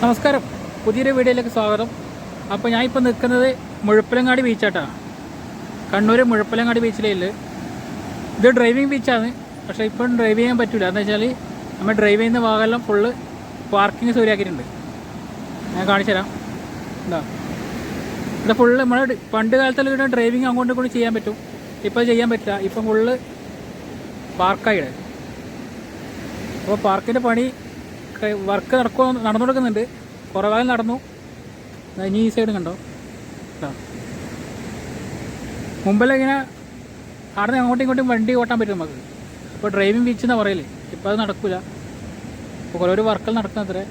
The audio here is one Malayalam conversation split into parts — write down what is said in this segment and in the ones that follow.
നമസ്കാരം. പുതിയൊരു വീഡിയോയിലേക്ക് സ്വാഗതം. അപ്പോൾ ഞാൻ ഇപ്പോൾ നിൽക്കുന്നത് മുഴപ്പിലങ്ങാടി ബീച്ചാട്ടാണ് കണ്ണൂർ മുഴപ്പിലങ്ങാടി ബീച്ചിലേ ഉള്ളു ഇത് ഡ്രൈവിംഗ് ബീച്ചാണ് പക്ഷേ ഇപ്പം ഡ്രൈവ് ചെയ്യാൻ പറ്റില്ല എന്ന് വെച്ചാൽ നമ്മൾ ഡ്രൈവ് ചെയ്യുന്ന ഭാഗമെല്ലാം ഫുള്ള് പാർക്കിംഗ് സൗകര്യമാക്കിയിട്ടുണ്ട്. ഞാൻ കാണിച്ചു തരാം. എന്താ ഇത് ഫുള്ള് നമ്മൾ പണ്ട് കാലത്തുള്ള ഡ്രൈവിംഗ് അങ്ങോട്ടും ഇങ്ങോട്ടും ചെയ്യാൻ പറ്റും. ഇപ്പോൾ ചെയ്യാൻ പറ്റില്ല. ഇപ്പം ഫുള്ള് പാർക്കായിട്ട് അപ്പോൾ പാർക്കിന്റെ പണി വർക്ക് നടക്കുക നടന്നു കൊടുക്കുന്നുണ്ട് കുറേ കാലം നടന്നു. ഇനി ഈ സൈഡ് കണ്ടോ. മുമ്പെല്ലാം ഇങ്ങനെ അവിടെ നിന്ന് അങ്ങോട്ടും ഇങ്ങോട്ടും വണ്ടി ഓട്ടാൻ പറ്റും നമുക്ക്. ഇപ്പോൾ ഡ്രൈവിംഗ് ബീച്ച് എന്നാണ് പറയൽ. ഇപ്പോൾ അത് നടക്കില്ല ഇപ്പോൾ കുറേ ഒരു വർക്കൽ നടക്കുന്നത്രേ.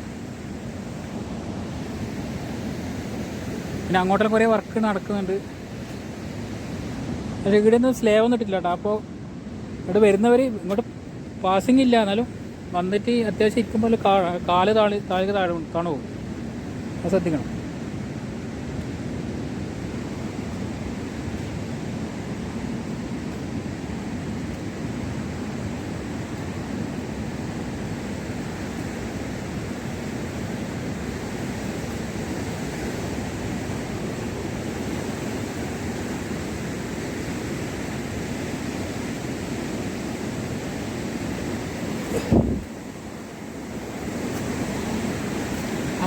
പിന്നെ അങ്ങോട്ടും കുറേ വർക്ക് നടക്കുന്നുണ്ട്. പക്ഷേ ഇവിടെ ഒന്നും സ്ലേവ് ഒന്നും ഇട്ടില്ല കേട്ടോ അപ്പോൾ ഇവിടെ വരുന്നവർ ഇങ്ങോട്ട് പാസിംഗ് ഇല്ല എന്നാലും വന്നിട്ട് അത്യാവശ്യം ഇരിക്കുമ്പോൾ കാ- കാല് താഴെ താഴെ താഴെ കാണുമോ അത് ശ്രദ്ധിക്കണം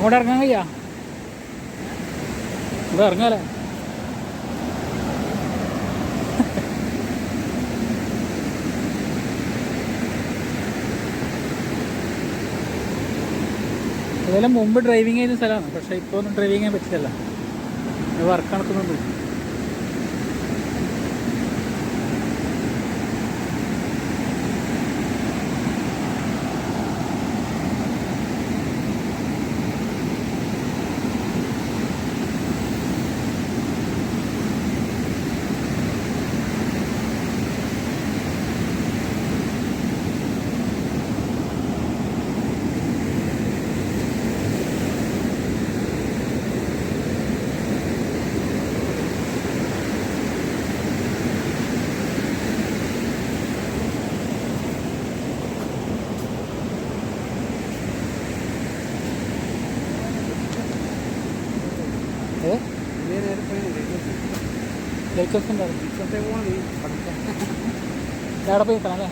അങ്ങോട്ട് ഇറങ്ങാൻ കഴിയാ ഇവിടെ ഇറങ്ങാലേ? ഇതെല്ലാം മുമ്പ് ഡ്രൈവിങ് ചെയ്യുന്ന സ്ഥലമാണ്. പക്ഷേ ഇപ്പോൾ ഒന്നും ഡ്രൈവിങ് ചെയ്യാൻ പറ്റില്ലല്ലോ. വർക്ക് നടക്കുന്നുണ്ട്. ഹൗസ് ഉണ്ടായിരുന്നു പോയി എത്തണം അല്ലേ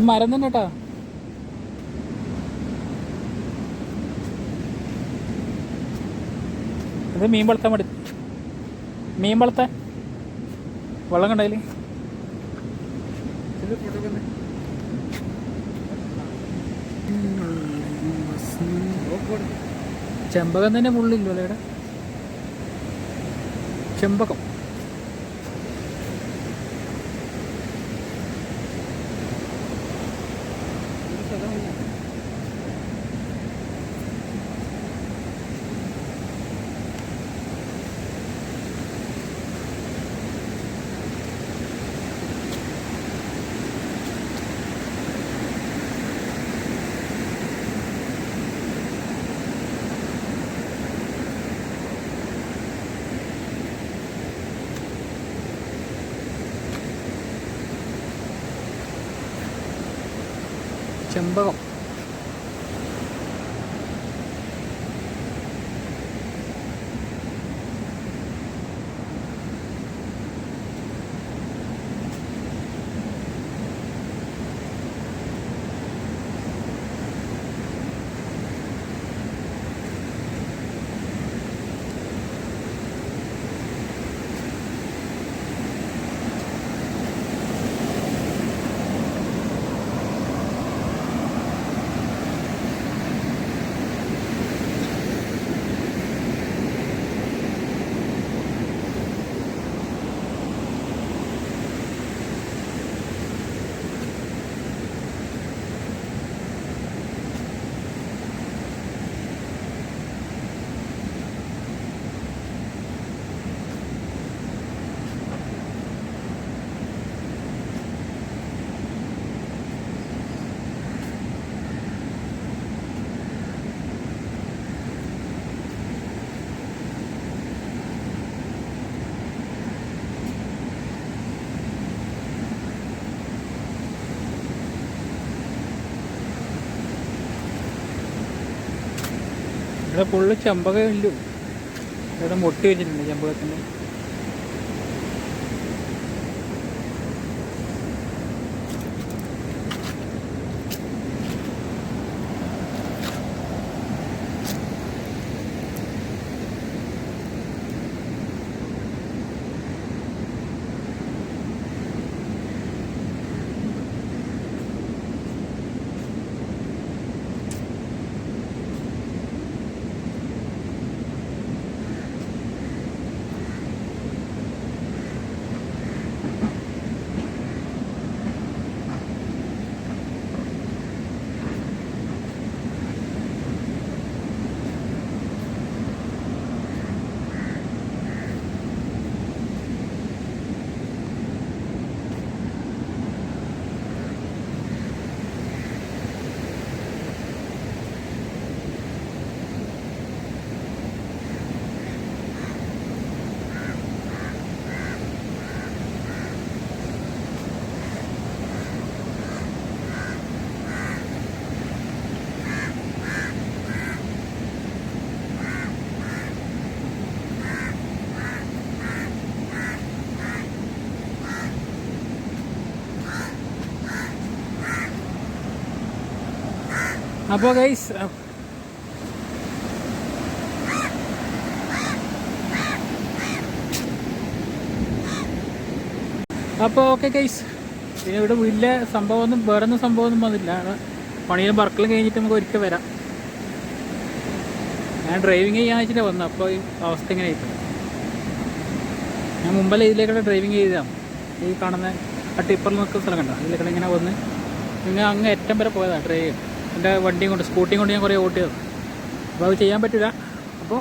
മരം തന്നെ കേട്ടാ ഇത് മീൻ വളർത്താൻ മടി മീൻ വളർത്താൻ. വെള്ളം കണ്ടതിൽ ചെമ്പകം തന്നെ മുള്ളില്ലോ അല്ലേടെ ഇവിടെ ചെമ്പകം ചെമ്പകം ഇവിടെ ഫുള്ള് ചെമ്പകമില്ലു ഇവിടെ മുട്ടി വെച്ചിട്ടുണ്ട് ചെമ്പകത്തിന്റെ അപ്പോൾ ഗൈസ് അപ്പോൾ ഓക്കെ ഗൈസ് ഇവിടെ വലിയ സംഭവമൊന്നും വേറെ ഒന്നും സംഭവമൊന്നും വന്നില്ല. പണിയിലും പണിയും കഴിഞ്ഞിട്ട് നമുക്ക് ഒരിക്കൽ വരാം. ഞാൻ ഡ്രൈവിങ് ചെയ്യാൻ വെച്ചിട്ട് വന്നു അപ്പോൾ ഈ അവസ്ഥ ഇങ്ങനെ ആയിട്ട് ഞാൻ മുമ്പല്ലേ ഇതിലേക്കൂടെ ഡ്രൈവിങ് ചെയ്തതാണ് ഈ കാണുന്ന ആ ടിപ്പറിൽ നിൽക്കുന്ന സ്ഥലം കണ്ടോ? ഇതിലേക്കൂടെ ഇങ്ങനെ വന്ന്. പിന്നെ അങ്ങ് ഏറ്റവും വരെ പോയതാണ് ഡ്രൈവ് എന്റെ വണ്ടിയും കൊണ്ട് സ്കൂട്ടിയും കൊണ്ട് ഞാൻ കുറേ ഓട്ടിയത്. അപ്പോൾ അത് ചെയ്യാൻ പറ്റില്ല. അപ്പോൾ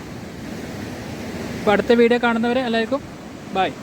ഇപ്പോൾ അടുത്ത വീഡിയോ കാണുന്നവരെ എല്ലാവർക്കും ബായ്